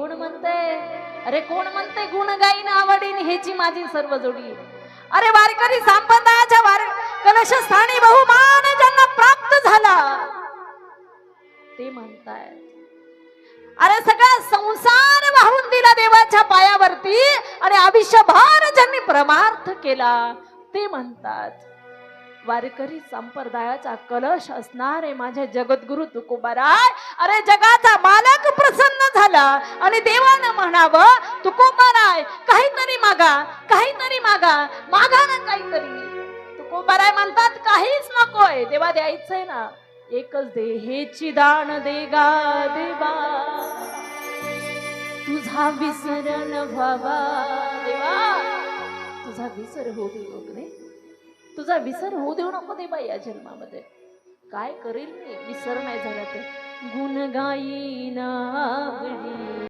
कोण म्हणतय? अरे कोण म्हणतय? गुण गाईन आवडीन ह्याची माझी सर्व जोडी. अरे वारकरी संपदाच्या वार कलशस्थानी बहुमान ज्यांना प्राप्त झाला. ते म्हणताय अरे सगळा संसार वाहून दिला देवाच्या पायावरती आणि आयुष्यभर ज्यांनी परमार्थ केला. ते म्हणतात वारकरी संप्रदायाचा कलश असणारे माझे जगद्गुरु तुकोबाराय अरे जगाचा मालक मागा. आणि देवानं म्हणावं तुकोबाराय काहीतरी मागा काहीतरी मागा. मागा ना काहीतरी तुकोबाराय म्हणतात काहीच नकोय. देवा द्यायचंय ना. एकच दे हेची दान दे गा देवा. तुझा विसरण व्हावा. देवा तुझा विसर होऊ देऊ नको रे. तुझा विसर होऊ देऊ नको दे बाई या जन्मामध्ये. काय करेल मी? विसर नाही झाला तर. गुण गाईना